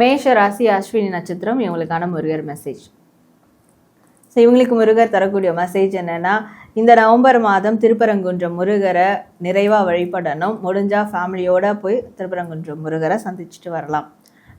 மேஷ ராசி அஸ்வினி நட்சத்திரம் இவங்களுக்கான முருகர் மெசேஜ் ஸோ இவங்களுக்கு முருகர் தரக்கூடிய மெசேஜ் என்னென்னா இந்த நவம்பர் மாதம் திருப்பரங்குன்றம் முருகரை நிறைவாக வழிபடணும். முடிஞ்சால் ஃபேமிலியோடு போய் திருப்பரங்குன்றம் முருகரை சந்திச்சுட்டு வரலாம்.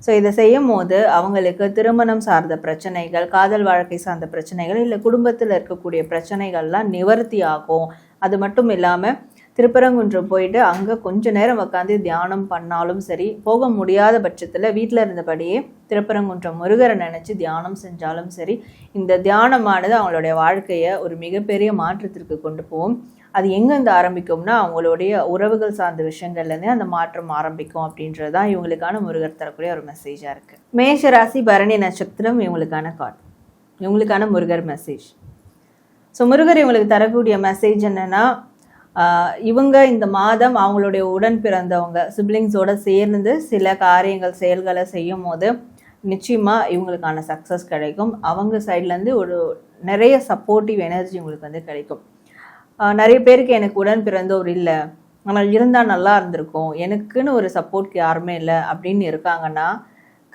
ஸோ இதை செய்யும் போது அவங்களுக்கு திருமணம் சார்ந்த பிரச்சனைகள் காதல் வாழ்க்கை சார்ந்த பிரச்சனைகள் இல்லை குடும்பத்தில் இருக்கக்கூடிய பிரச்சனைகள்லாம் நிவர்த்தி ஆகும். அது மட்டும் இல்லாமல் திருப்பரங்குன்றம் போயிட்டு அங்கே கொஞ்ச நேரம் உட்காந்து தியானம் பண்ணாலும் சரி போக முடியாத பட்சத்தில் வீட்டில் இருந்தபடியே திருப்பரங்குன்றம் முருகரை நினச்சி தியானம் செஞ்சாலும் சரி இந்த தியானமானது அவங்களுடைய வாழ்க்கையை ஒரு மிகப்பெரிய மாற்றத்திற்கு கொண்டு போகும். அது எங்கேருந்து ஆரம்பிக்கும்னா அவங்களுடைய உறவுகள் சார்ந்த விஷயங்கள்லேருந்தே அந்த மாற்றம் ஆரம்பிக்கும் அப்படின்றது தான் இவங்களுக்கான முருகர் தரக்கூடிய ஒரு மெசேஜாக இருக்குது மேஷராசி பரணி நட்சத்திரம் இவங்களுக்கான கார்டு இவங்களுக்கான முருகர் மெசேஜ் ஸோ முருகர் இவங்களுக்கு தரக்கூடிய மெசேஜ் என்னென்னா இவங்க இந்த மாதம் அவங்களுடைய உடன் பிறந்தவங்க சிப்ளிங்ஸோட சேர்ந்து சில காரியங்கள் செயல்களை செய்யும் போது நிச்சயமாக இவங்களுக்கான சக்ஸஸ் கிடைக்கும். அவங்க சைட்லேருந்து ஒரு நிறைய சப்போர்ட்டிவ் எனர்ஜி உங்களுக்கு வந்து கிடைக்கும். நிறைய பேருக்கு எனக்கு உடன் பிறந்தோர் இல்லை. ஆனால் இருந்தால் நல்லா இருந்திருக்கும். எனக்குன்னு ஒரு சப்போர்ட் யாருமே இல்லை. அப்படின்னு இருக்காங்கன்னா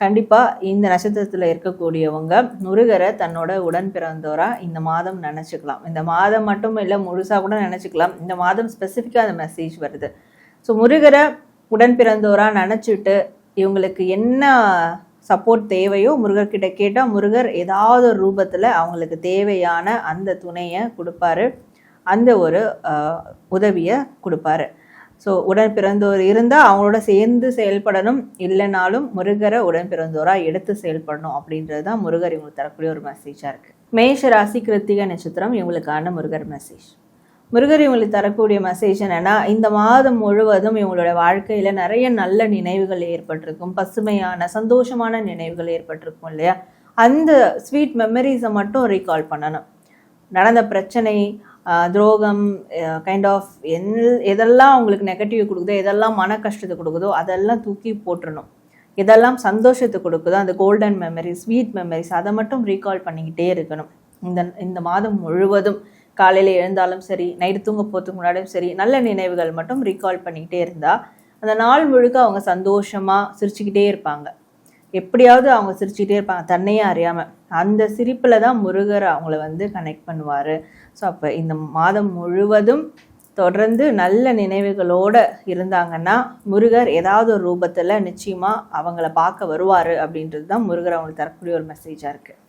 கண்டிப்பாக இந்த நட்சத்திரத்தில் இருக்கக்கூடியவங்க முருகரை தன்னோட உடன் பிறந்தோராக இந்த மாதம் நினச்சிக்கலாம். இந்த மாதம் மட்டும் இல்லை முழுசாக கூட நினச்சிக்கலாம். இந்த மாதம் ஸ்பெசிஃபிக்காக அந்த மெசேஜ் வருது. ஸோ முருகரை உடன் பிறந்தோராக நினச்சிட்டு இவங்களுக்கு என்ன சப்போர்ட் தேவையோ முருகர்கிட்ட கேட்டால் முருகர் ஏதாவது ஒரு ரூபத்தில் அவங்களுக்கு தேவையான அந்த துணையை கொடுப்பாரு. அந்த ஒரு உதவியை கொடுப்பாரு. ஸோ உடன் பிறந்தோர் இருந்தால் அவங்களோட சேர்ந்து செயல்படணும். இல்லைனாலும் முருகரை உடன் பிறந்தோராக எடுத்து செயல்படணும் அப்படின்றது தான் முருகர் இவங்களுக்கு தரக்கூடிய ஒரு மெசேஜாக இருக்குது மேஷ ராசி கிருத்திகை நட்சத்திரம் இவங்களுக்கான முருகர் மெசேஜ் முருகர் இவங்களுக்கு தரக்கூடிய மெசேஜ் என்னென்னா இந்த மாதம் முழுவதும் இவங்களோட வாழ்க்கையில் நிறைய நல்ல நினைவுகள் ஏற்பட்டிருக்கும். பசுமையான சந்தோஷமான நினைவுகள் ஏற்பட்டிருக்கும் இல்லையா? அந்த ஸ்வீட் மெமரிஸை மட்டும் ரீகால் பண்ணணும். நடந்த பிரச்சனை துரோகம் கைண்ட் ஆஃப் என் எதெல்லாம் உங்களுக்கு நெகட்டிவ் கொடுக்குதோ எதெல்லாம் மன கஷ்டத்தை கொடுக்குதோ அதெல்லாம் தூக்கி போட்டுடணும் இதெல்லாம் சந்தோஷத்தை கொடுக்குதோ அந்த கோல்டன் மெமரிஸ் ஸ்வீட் மெமரிஸ் அதை மட்டும் ரீகால் பண்ணிக்கிட்டே இருக்கணும். இந்த இந்த மாதம் முழுவதும் காலையில் எழுந்தாலும் சரி நைட்டு தூங்க போகிறதுக்கு முன்னாடியும் சரி நல்ல நினைவுகள் மட்டும் ரீகால் பண்ணிக்கிட்டே இருந்தால் அந்த நாள் முழுக்க அவங்க சந்தோஷமாக சிரிச்சுக்கிட்டே இருப்பாங்க. எப்படியாவது அவங்க சிரிச்சுக்கிட்டே இருப்பாங்க. தன்னையே அறியாமல் அந்த சிரிப்பில் தான் முருகர் அவங்கள வந்து கனெக்ட் பண்ணுவார். ஸோ அப்போ இந்த மாதம் முழுவதும் தொடர்ந்து நல்ல நினைவுகளோடு இருந்தாங்கன்னா முருகர் ஏதாவது ஒரு ரூபத்தில் நிச்சயமாக அவங்கள பார்க்க வருவார் அப்படின்றது தான் முருகர் அவங்களுக்கு தரக்கூடிய ஒரு மெசேஜாக இருக்குது